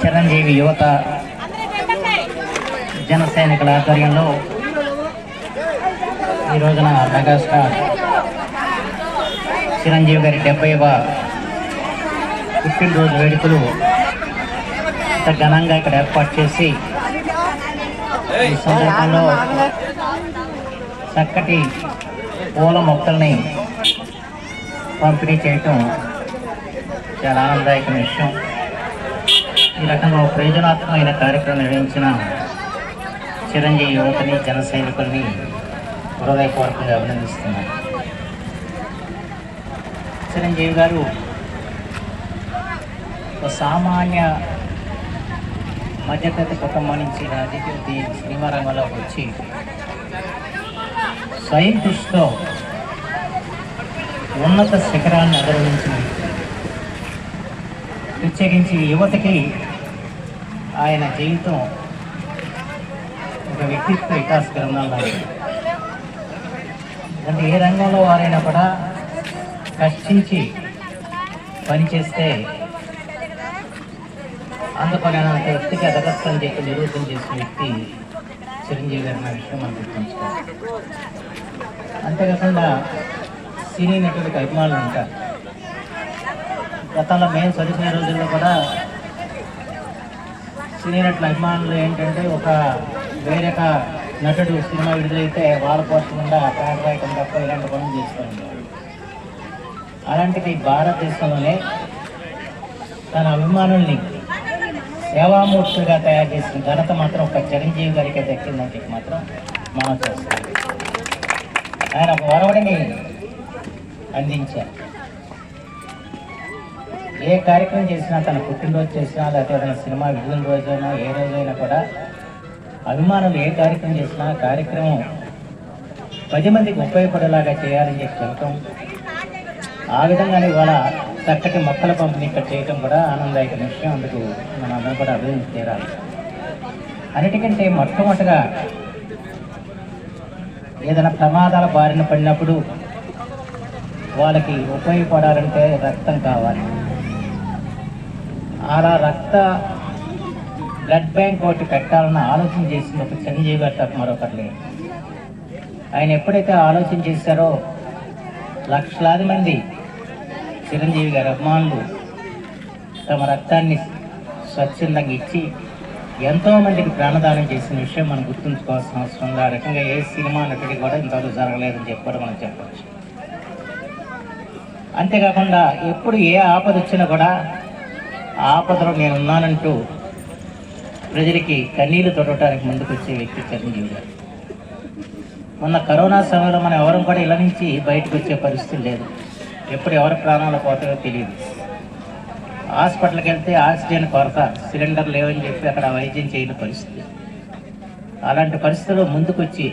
చిరంజీవి యువత జన సైనికుల ఆధ్వర్యంలో ఈ రోజున మెగాస్టార్ చిరంజీవి గారి డెబ్బైవ పుట్టినరోజు వేడుకలు ఇంత ఘనంగా ఇక్కడ ఏర్పాటు చేసి ఈ సందర్భంలో చక్కటి పూల మొక్కల్ని పంపిణీ చేయటం చాలా ఆనందదాయకమైన విషయం. ఈ రకంగా ప్రయోజనాత్మకమైన కార్యక్రమం నిర్వహించిన చిరంజీవి యువతని జన సైనికుల్ని హృదయపూర్వకంగా అభినందిస్తున్నాను. చిరంజీవి గారు ఒక సామాన్య మధ్యతరగతి కుటుంబం నుంచి రాజకీయ సినిమా రంగంలోకి వచ్చి స్వయం కృషితో ఉన్నత శిఖరాన్ని అధిరోహించింది ప్రత్యేకించి యువతకి ఆయన జీవితం ఒక వ్యక్తిత్వ వికాస గ్రంథం అంటే ఏ రంగంలో వారైనా కూడా కష్టించి పనిచేస్తే అందుకనేంత వ్యక్తికి ఎదగత్వం చేసి నిరూపణ చేసిన వ్యక్తి చిరంజీవి గారి అన్న విషయం మనం గుర్తుంచుకోవాలి. అంతేకాకుండా సినీ నటుడికి అభిమానులు ఉంటారు గతంలో మేము చదివిన రోజుల్లో కూడా సినీ నటుల అభిమానులు ఏంటంటే ఒక వేరొక నటుడు సినిమా విడుదలైతే వాళ్ళ పోస్టకుండా ప్యాక్ రాయటం తప్ప ఇలాంటి పనులు చేస్తూ అలాంటిది భారతదేశంలోనే తన అభిమానుల్ని సేవామూర్తులుగా తయారు చేసిన ఘనత మాత్రం ఒక చిరంజీవి గారికి దక్కిందని చెప్పి మాత్రం మనం చేస్తాం ఆయన ఒక వరవడిని అందించారు. ఏ కార్యక్రమం చేసినా తన పుట్టినరోజు చేసినా లేకపోతే ఏదైనా సినిమా విడుదల రోజైనా ఏ రోజైనా కూడా అభిమానులు ఏ కార్యక్రమం చేసినా కార్యక్రమం పది మందికి ఉపయోగపడేలాగా చేయాలని చెప్పి చెప్పడం ఆ విధంగానే ఇవాళ చక్కటి మొక్కల పంపిణీ ఇక్కడ చేయటం కూడా ఆనందదాయక విషయం. అందుకు మనం అందరం కూడా అభివృద్ధి చేరాలి అన్నిటికంటే మొట్టమొదటిగా ఏదైనా ప్రమాదాల బారిన పడినప్పుడు వాళ్ళకి ఉపయోగపడాలంటే రక్తం కావాలి. అలా రక్త బ్లడ్ బ్యాంక్ ఒకటి పెట్టాలన్న ఆలోచన చేసింది ఒక చిరంజీవి గారు తప్ప మరొకటి ఆయన ఎప్పుడైతే ఆలోచన చేశారో లక్షలాది మంది చిరంజీవి గారి అభిమానులు తమ రక్తాన్ని స్వచ్ఛందంగా ఇచ్చి ఎంతో మందికి ప్రాణదానం చేసిన విషయం మనం గుర్తుంచుకోవాల్సిన అవసరం ఉంది. ఆ రకంగా ఏ సినిమా నటుడి కూడా ఇంతవరకు జరగలేదని చెప్పారు మనం చెప్పవచ్చు అంతేకాకుండా ఎప్పుడు ఏ ఆపద వచ్చినా కూడా ఆపదలో నేను ఉన్నానంటూ ప్రజలకి కన్నీళ్ళు తొడవటానికి ముందుకు వచ్చే వ్యక్తి చిరంజీవి గారు. మొన్న కరోనా సమయంలో మనం ఎవరం కూడా ఇళ్ళ నుంచి బయటకు వచ్చే పరిస్థితి లేదు. ఎప్పుడు ఎవరి ప్రాణాలు పోతాయో తెలియదు. హాస్పిటల్కి వెళ్తే ఆక్సిజన్ కొరత సిలిండర్ లేవని చెప్పి అక్కడ వైద్యం చేయని పరిస్థితి. అలాంటి పరిస్థితుల్లో ముందుకొచ్చి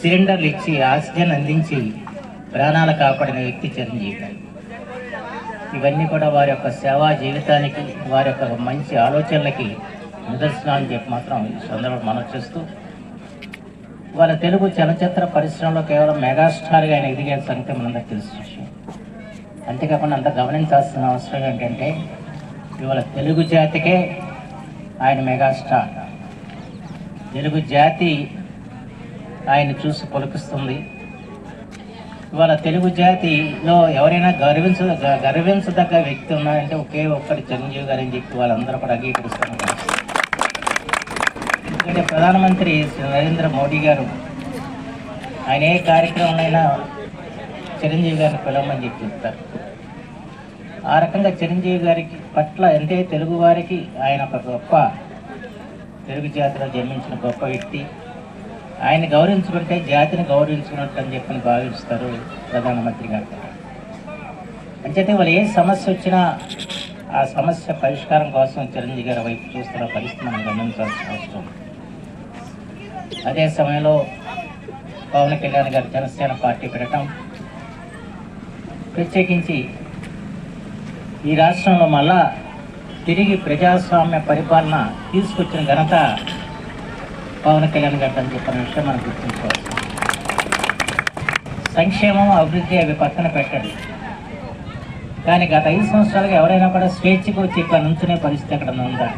సిలిండర్లు ఇచ్చి ఆక్సిజన్ అందించి ప్రాణాలు కాపాడిన వ్యక్తి చిరంజీవి గారు. ఇవన్నీ కూడా వారి యొక్క సేవా జీవితానికి వారి యొక్క మంచి ఆలోచనలకి నిదర్శనాలు చెప్పి మాత్రం ఈ మనం చేస్తూ వాళ్ళ తెలుగు చలచిత్ర పరిశ్రమలో కేవలం మెగాస్టార్గా ఆయన ఎదిగే సంగతి మనందరికీ తెలుసు అంతేకాకుండా అంత గమనించాల్సిన అవసరం ఏంటంటే ఇవాళ తెలుగు జాతికే ఆయన మెగాస్టార్. తెలుగు జాతి ఆయన చూసి పొలికిస్తుంది. ఇవాళ తెలుగు జాతిలో ఎవరైనా గర్వించ గర్వించదగ్గ వ్యక్తి ఉన్నారంటే ఒకే ఒక్కటి చిరంజీవి గారు అని చెప్పి వాళ్ళందరూ కూడా అంగీకరిస్తున్నారు. ఎందుకంటే ప్రధానమంత్రి శ్రీ నరేంద్ర మోడీ గారు ఆయన ఏ కార్యక్రమంలో చిరంజీవి గారిని పిలవమని చెప్పి చెప్తారు ఆ రకంగా చిరంజీవి గారికి పట్ల అంటే తెలుగు వారికి ఆయన ఒక గొప్ప తెలుగు జాతిలో జన్మించిన గొప్ప వ్యక్తి. ఆయన గౌరవించుకుంటే జాతిని గౌరవించుకున్నట్టు అని చెప్పని భావిస్తారు ప్రధానమంత్రి గారు. అంచేతే వాళ్ళు ఏ సమస్య వచ్చినా ఆ సమస్య పరిష్కారం కోసం చిరంజీవి గారి వైపు చూస్తున్న పరిస్థితి మనం గమనించాల్సిన అవసరం. అదే సమయంలో పవన్ కళ్యాణ్ గారు జనసేన పార్టీ పెట్టడం ప్రత్యేకించి ఈ రాష్ట్రంలో మళ్ళా తిరిగి ప్రజాస్వామ్య పరిపాలన తీసుకొచ్చిన ఘనత పవన్ కళ్యాణ్ గారు అని చెప్పిన విషయం మనం గుర్తుంచుకోవాలి. సంక్షేమం అభివృద్ధి అవి పక్కన పెట్టండి. కానీ గత ఐదు సంవత్సరాలుగా ఎవరైనా కూడా స్వేచ్ఛగా వచ్చి ఇక్కడ నుంచునే పరిస్థితి అక్కడ ఉందా?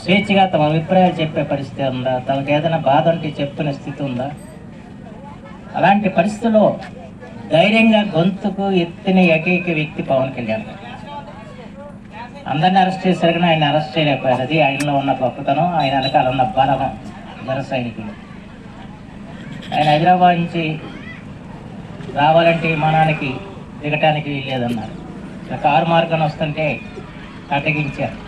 స్వేచ్ఛగా తమ అభిప్రాయాలు చెప్పే పరిస్థితి ఉందా? తమకు ఏదైనా బాధ ఉంటే చెప్పుకునే స్థితి ఉందా? అలాంటి పరిస్థితుల్లో ధైర్యంగా గొంతుకు ఎత్తిన ఏకైక వ్యక్తి పవన్ కళ్యాణ్. అందరిని అరెస్ట్ చేశారు కానీ ఆయన అరెస్ట్ చేయలేకపోయారు. అది ఆయనలో ఉన్న గొప్పతనం ఆయన వెనకాల ఉన్న బలం జన సైనికులు. ఆయన హైదరాబాద్ నుంచి రావాలంటే విమానానికి దిగటానికి వీల్లేదన్నారు. ఇక కారు మార్గం వస్తుంటే అటగించారు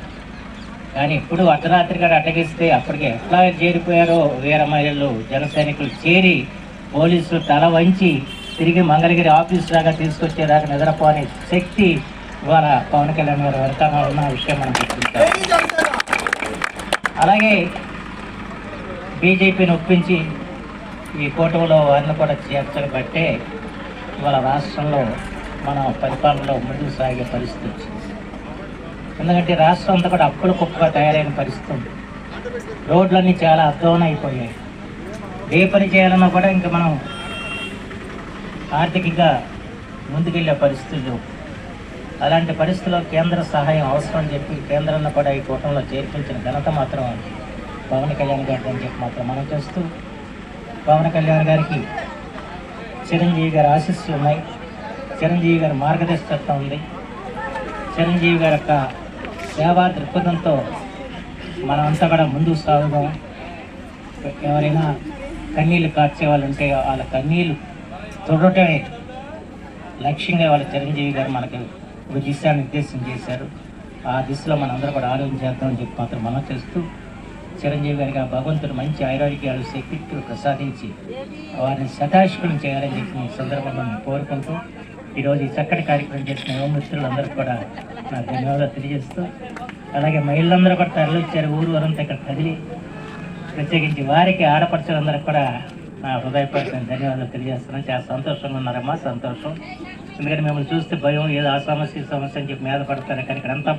కానీ ఇప్పుడు అర్ధరాత్రి గారు అటగిస్తే అప్పటికే ఎట్లా చేరిపోయారో. వీర మహిళలు జన సైనికులు చేరి పోలీసులు తల వంచి తిరిగి మంగళగిరి ఆఫీస్ దాకా తీసుకొచ్చేదాకా నిద్రపోని శక్తి ఇవాళ పవన్ కళ్యాణ్ గారు వెనకాల ఉన్న విషయం మనం గుర్తించాలి. అలాగే బీజేపీని ఒప్పించి ఈ కూటమిలో వారిని కూడా చేర్చబట్టే ఇవాళ రాష్ట్రంలో మన పరిపాలనలో ముందుకు సాగే పరిస్థితి వచ్చింది. ఎందుకంటే రాష్ట్రం అంతా కూడా అప్పుల కుప్పగా తయారైన పరిస్థితి ఉంది. రోడ్లన్నీ చాలా అధ్వానం అయిపోయాయి. ఏ పని చేయాలన్నా కూడా ఇంకా మనం ఆర్థికంగా ముందుకెళ్ళే పరిస్థితులు అలాంటి పరిస్థితుల్లో కేంద్ర సహాయం అవసరం అని చెప్పి కేంద్రాన్ని కూడా ఈ కూటమిలో చేర్పించిన ఘనత మాత్రం పవన్ కళ్యాణ్ గారికి అని చెప్పి మాత్రం మనం చేస్తూ పవన్ కళ్యాణ్ గారికి చిరంజీవి గారి ఆశీస్సులు ఉన్నాయి. చిరంజీవి గారి మార్గదర్శకత్వం ఉంది. చిరంజీవి గారి యొక్క సేవా దృక్పథంతో మనమంతా కూడా ముందుకు సాగుదాం. ఎవరైనా కన్నీళ్ళు కార్చే వాళ్ళు ఉంటే వాళ్ళ కన్నీళ్ళు తుడటమే లక్ష్యంగా వాళ్ళ చిరంజీవి గారు మనకి ఒక దిశాన్ని నిర్దేశం చేశారు. ఆ దిశలో మనందరూ కూడా ఆలోచన చేద్దామని చెప్పి మాత్రం మనం చేస్తూ చిరంజీవి గారికి ఆ భగవంతుడు మంచి ఆరోగ్యాలు శక్తిని ప్రసాదించి వారిని శతాశకులను చేయాలని చెప్పి ఈ సందర్భంగా నేను కోరుకుంటూ ఈరోజు ఈ చక్కటి కార్యక్రమం చేసిన యువమిత్రులందరూ కూడా నా ధన్యవాదాలు తెలియజేస్తూ అలాగే మహిళలందరూ కూడా తరలిచ్చారు ఊరు వరంతా ఇక్కడ కదిలి ప్రత్యేకించి వారికి ఆడపడుచులందరూ కూడా నా హృదయపూర్వక ధన్యవాదాలు తెలియజేస్తున్నాను. చాలా సంతోషంగా ఉన్నారమ్మా సంతోషం. ఎందుకంటే మిమ్మల్ని చూస్తే భయం ఏదో ఆ సమస్య సమస్య అని చెప్పి మీద పడతారు. కానీ ఇక్కడ అంతా